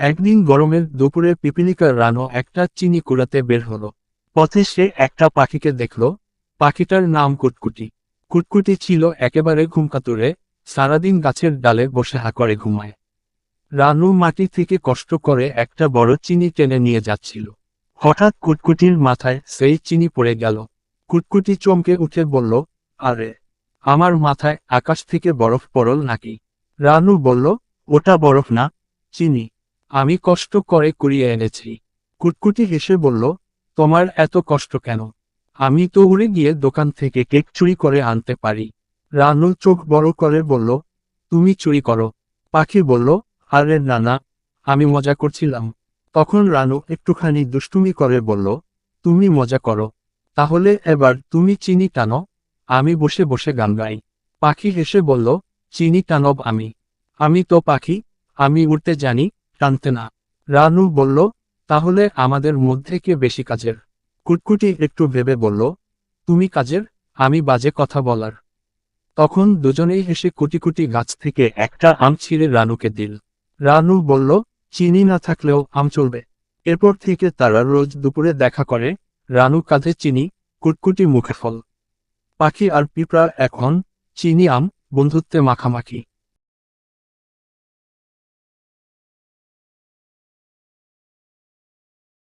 একদিন গরমের দুপুরে পিপিলিকার রানো একটা চিনি কুড়াতে বের হলো। পথে সে একটা পাখিকে দেখল। পাখিটার নাম কুটকুটি। কুটকুটি ছিল একেবারে ঘুমকাতুরে, সারাদিন গাছের ডালে বসে হা করে ঘুমায়। রানু মাটি থেকে কষ্ট করে একটা বড় চিনি টেনে নিয়ে যাচ্ছিল। হঠাৎ কুটকুটির মাথায় সেই চিনি পড়ে গেল। কুটকুটি চমকে উঠে বলল, আরে, আমার মাথায় আকাশ থেকে বরফ পড়ল নাকি? রানু বলল, ওটা বরফ না, চিনি। আমি কষ্ট করে কুড়িয়ে এনেছি। কুটকুটি হেসে বলল, তোমার এত কষ্ট কেন? আমি তো উড়ে গিয়ে দোকান থেকে কেক চুরি করে আনতে পারি। রানু চোখ বড় করে বলল, তুমি চুরি করো। পাখি বলল, আরে না না, আমি মজা করছিলাম। তখন রানু একটুখানি দুষ্টুমি করে বলল, তুমি মজা করো। তাহলে এবার তুমি চিনি টানো, আমি বসে বসে গান গাই। পাখি হেসে বলল, চিনি টানব আমি। আমি তো পাখি, আমি উড়তে জানি টানতে না। রানু বলল, তাহলে আমাদের মধ্যে কে বেশি কাজের? কুটকুটি একটু ভেবে বলল, তুমি কাজের, আমি বাজে কথা বলার। তখন দুজনেই হেসে কুটি কুটি গাছ থেকে একটা আম ছিঁড়ে রানুকে দিল। রানু বলল, চিনি না থাকলেও আম চলবে। এরপর থেকে তারা রোজ দুপুরে দেখা করে, রানু কাঁধে চিনি, কুটকুটি মুখে ফল। পাখি আর পিঁপড়া এখন চিনি আম বন্ধুত্বে মাখামাখি।